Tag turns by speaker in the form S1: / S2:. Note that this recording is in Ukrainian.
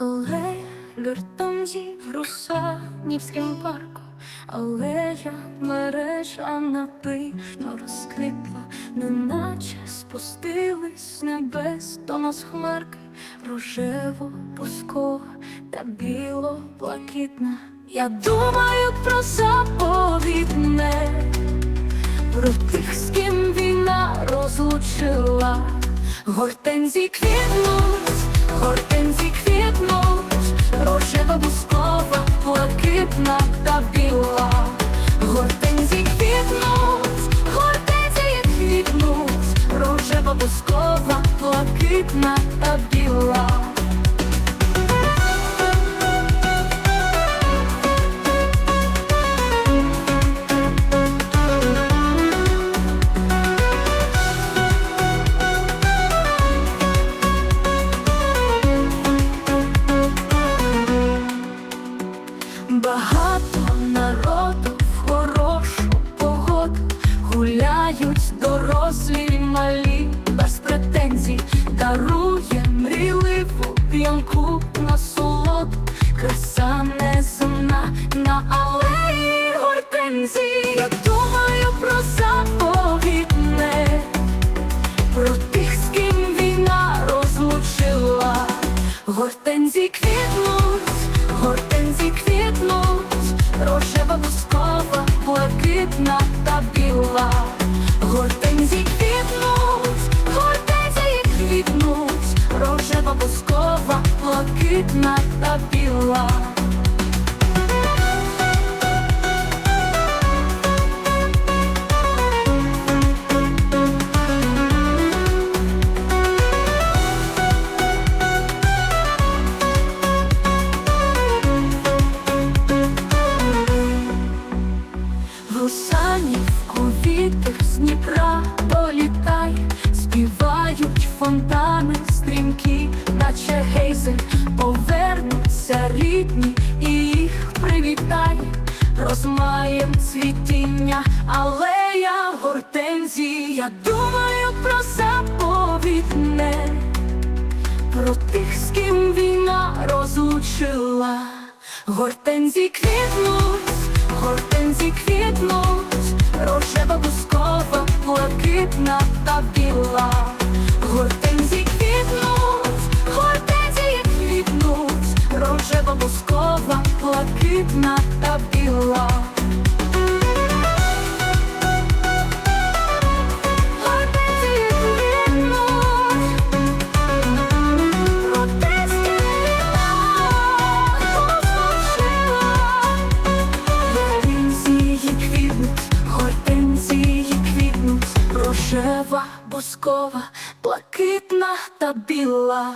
S1: Алея гортензій в Русанівському парку, алея мережа напишно розквітла, неначе спустились з небес до нас хмарки, рожево пускова та біло-блакитна. Я думаю про заповідне, про тих, з ким війна розлучила. Гортензії квітнуть, гортензії квітнуть, Гортензії квітнуть, квітнуть, рожева бускова, блакитна та біла. Багато дарує мрійливу п'янку на солоду, краса неземна на алеї гортензій. Я думаю про заповідне, про тих, з ким війна розлучила. Гортензії квітнуть, гортензії квітнуть, рожева бускова, блакитна та біла. Блакитна та. Наче гейзи, повернуться рідні і їх привітай, розмаєм цвітіння, алея гортензії. Я думаю про заповідне, про тих, з ким війна розлучила. Гортензії квітнуть, гортензії квітнуть, рожева бускова, блакитна та біла. Гортензії рожева, бускова, блакитна та біла.